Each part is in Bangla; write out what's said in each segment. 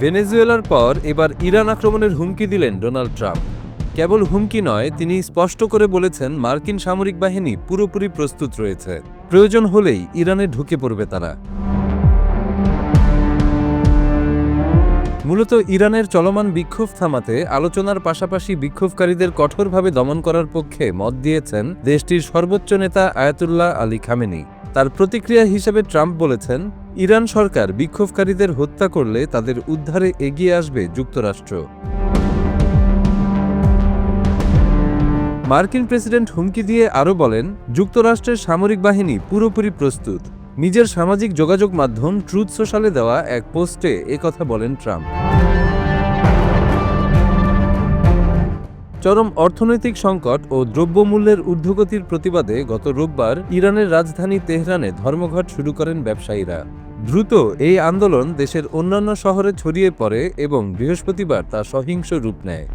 ভেনেজুয়েলার পর এবার ইরান আক্রমণের হুমকি দিলেন ডোনাল্ড ট্রাম্প। কেবল হুমকি নয়, তিনি স্পষ্ট করে বলেছেন মার্কিন সামরিক বাহিনী পুরোপুরি প্রস্তুত রয়েছে। প্রয়োজন হলেই ইরানে ঢুকে পড়বে তারা। মূলত ইরানের চলমান বিক্ষোভ থামাতে আলোচনার পাশাপাশি বিক্ষোভকারীদের কঠোরভাবে দমন করার পক্ষে মত দিয়েছেন দেশটির সর্বোচ্চ নেতা আয়াতুল্লাহ আলী খামেনি। তার প্রতিক্রিয়া হিসেবে ট্রাম্প বলেছেন ইরান সরকার বিক্ষোভকারীদের হত্যা করলে তাদের উদ্ধারে এগিয়ে আসবে যুক্তরাষ্ট্র। মার্কিন প্রেসিডেন্ট হুমকি দিয়ে আরও বলেন, যুক্তরাষ্ট্রের সামরিক বাহিনী পুরোপুরি প্রস্তুত। নিজের সামাজিক যোগাযোগ মাধ্যম ট্রুথ সোশ্যালে দেওয়া এক পোস্টে একথা বলেন ট্রাম্প। চরম অর্থনৈতিক সংকট ও দ্রব্যমূল্যের ঊর্ধ্বগতির প্রতিবাদে গত রোববার ইরানের রাজধানী তেহরানে ধর্মঘট শুরু করেন ব্যবসায়ীরা। দ্রুত এই আন্দোলন দেশের অন্যান্য শহরে ছড়িয়ে পড়ে এবং বৃহস্পতিবার তা সহিংস রূপ নেয়।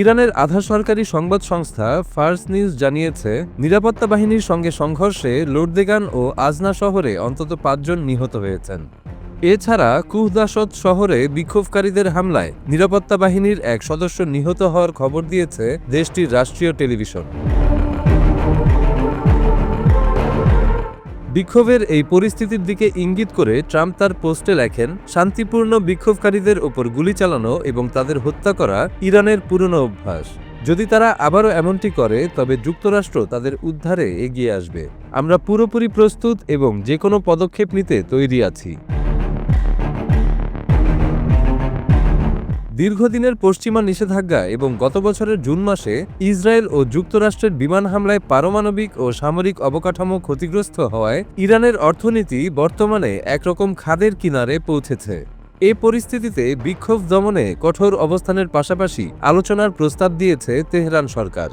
ইরানের আধা সরকারি সংবাদ সংস্থা ফার্স নিউজ জানিয়েছে, নিরাপত্তা বাহিনীর সঙ্গে সংঘর্ষে লোরদেগান ও আজনা শহরে অন্তত পাঁচজন নিহত হয়েছেন। এছাড়া কুহদাসত শহরে বিক্ষোভকারীদের হামলায় নিরাপত্তা বাহিনীর এক সদস্য নিহত হওয়ার খবর দিয়েছে দেশটির রাষ্ট্রীয় টেলিভিশন। বিক্ষোভের এই পরিস্থিতির দিকে ইঙ্গিত করে ট্রাম্প তার পোস্টে লেখেন, শান্তিপূর্ণ বিক্ষোভকারীদের ওপর গুলি চালানো এবং তাদের হত্যা করা ইরানের পুরনো অভ্যাস। যদি তারা আবারও এমনটি করে, তবে যুক্তরাষ্ট্র তাদের উদ্ধারে এগিয়ে আসবে। আমরা পুরোপুরি প্রস্তুত এবং যে কোনো পদক্ষেপ নিতে তৈরি আছি। দীর্ঘদিনের পশ্চিমা নিষেধাজ্ঞা এবং গত বছরের জুন মাসে ইসরায়েল ও যুক্তরাষ্ট্রের বিমান হামলায় পারমাণবিক ও সামরিক অবকাঠামো ক্ষতিগ্রস্ত হওয়ায় ইরানের অর্থনীতি বর্তমানে একরকম খাদের কিনারে পৌঁছেছে। এ পরিস্থিতিতে বিক্ষোভ দমনে কঠোর অবস্থানের পাশাপাশি আলোচনার প্রস্তাব দিয়েছে তেহরান সরকার।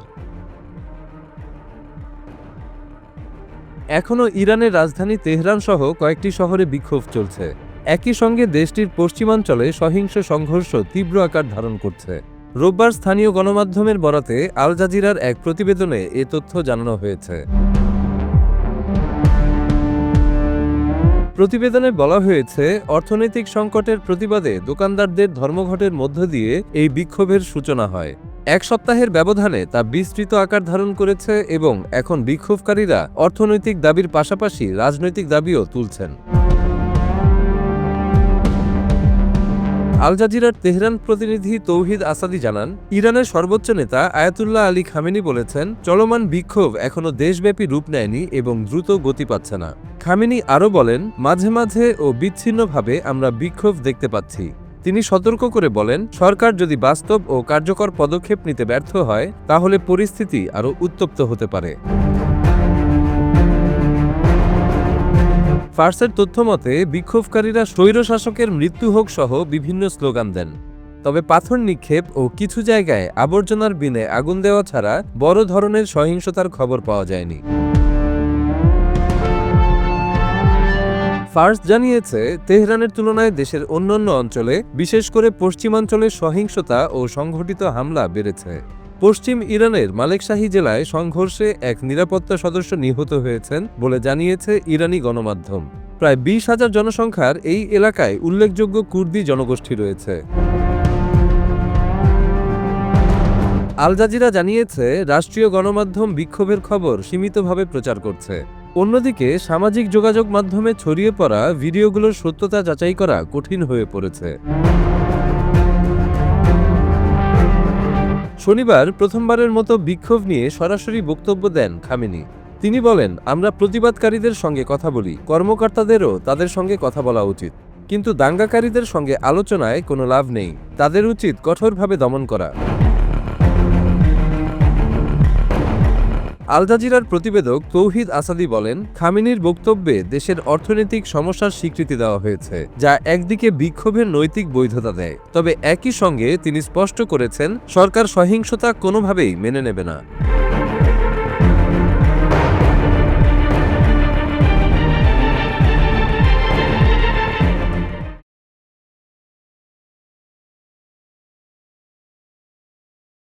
এখনও ইরানের রাজধানী তেহরান সহ কয়েকটি শহরে বিক্ষোভ চলছে। একই সঙ্গে দেশটির পশ্চিমাঞ্চলে সহিংস সংঘর্ষ তীব্র আকার ধারণ করছে। রোববার স্থানীয় গণমাধ্যমের বরাতে আল জাজিরার এক প্রতিবেদনে এ তথ্য জানানো হয়েছে। প্রতিবেদনে বলা হয়েছে, অর্থনৈতিক সংকটের প্রতিবাদে দোকানদারদের ধর্মঘটের মধ্য দিয়ে এই বিক্ষোভের সূচনা হয়। এক সপ্তাহের ব্যবধানে তা বিস্তৃত আকার ধারণ করেছে এবং এখন বিক্ষোভকারীরা অর্থনৈতিক দাবির পাশাপাশি রাজনৈতিক দাবিও তুলছেন। আল জাজিরার তেহরান প্রতিনিধি তৌহিদ আসাদি জানান, ইরানের সর্বোচ্চ নেতা আয়াতুল্লাহ আলী খামেনি বলেছেন, চলমান বিক্ষোভ এখনও দেশব্যাপী রূপ নেয়নি এবং দ্রুত গতি পাচ্ছে না। খামেনি আরও বলেন, মাঝে মাঝে ও বিচ্ছিন্নভাবে আমরা বিক্ষোভ দেখতে পাচ্ছি। তিনি সতর্ক করে বলেন, সরকার যদি বাস্তব ও কার্যকর পদক্ষেপ নিতে ব্যর্থ হয়, তাহলে পরিস্থিতি আরও উত্তপ্ত হতে পারে। ফার্সের তথ্যমতে বিক্ষোভকারীরা স্বৈরশাসকের মৃত্যু হোক সহ বিভিন্ন স্লোগান দেন। তবে পাথর নিক্ষেপ ও কিছু জায়গায় আবর্জনার বিনে আগুন দেওয়া ছাড়া বড় ধরনের সহিংসতার খবর পাওয়া যায়নি। ফার্স জানিয়েছে, তেহরানের তুলনায় দেশের অন্যান্য অঞ্চলে, বিশেষ করে পশ্চিমাঞ্চলে সহিংসতা ও সংঘটিত হামলা বেড়েছে। পশ্চিম ইরানের মালেকশাহী জেলায় সংঘর্ষে এক নিরাপত্তা সদস্য নিহত হয়েছেন বলে জানিয়েছে ইরানি গণমাধ্যম। প্রায় বিশ হাজার জনসংখ্যার এই এলাকায় উল্লেখযোগ্য কুর্দি জনগোষ্ঠী রয়েছে। আল জাজিরা জানিয়েছে, রাষ্ট্রীয় গণমাধ্যম বিক্ষোভের খবর সীমিতভাবে প্রচার করছে। অন্যদিকে, সামাজিক যোগাযোগ মাধ্যমে ছড়িয়ে পড়া ভিডিওগুলোর সত্যতা যাচাই করা কঠিন হয়ে পড়েছে। শনিবার প্রথমবারের মতো বিক্ষোভ নিয়ে সরাসরি বক্তব্য দেন খামেনি। তিনি বলেন, আমরা প্রতিবাদকারীদের সঙ্গে কথা বলি, কর্মকর্তাদেরও তাদের সঙ্গে কথা বলা উচিত। কিন্তু দাঙ্গাকারীদের সঙ্গে আলোচনায় কোনো লাভ নেই। তাদের উচিত কঠোরভাবে দমন করা। আল জাজিরার প্রতিবেদক তৌহিদ আসাদি বলেন, খামিনির বক্তব্যে দেশের অর্থনৈতিক সমস্যার স্বীকৃতি দেওয়া হয়েছে, যা একদিকে বিক্ষোভের নৈতিক বৈধতা দেয়। তবে একই সঙ্গে তিনি স্পষ্ট করেছেন, সরকার সহিংসতা কোনোভাবেই মেনে নেবে না।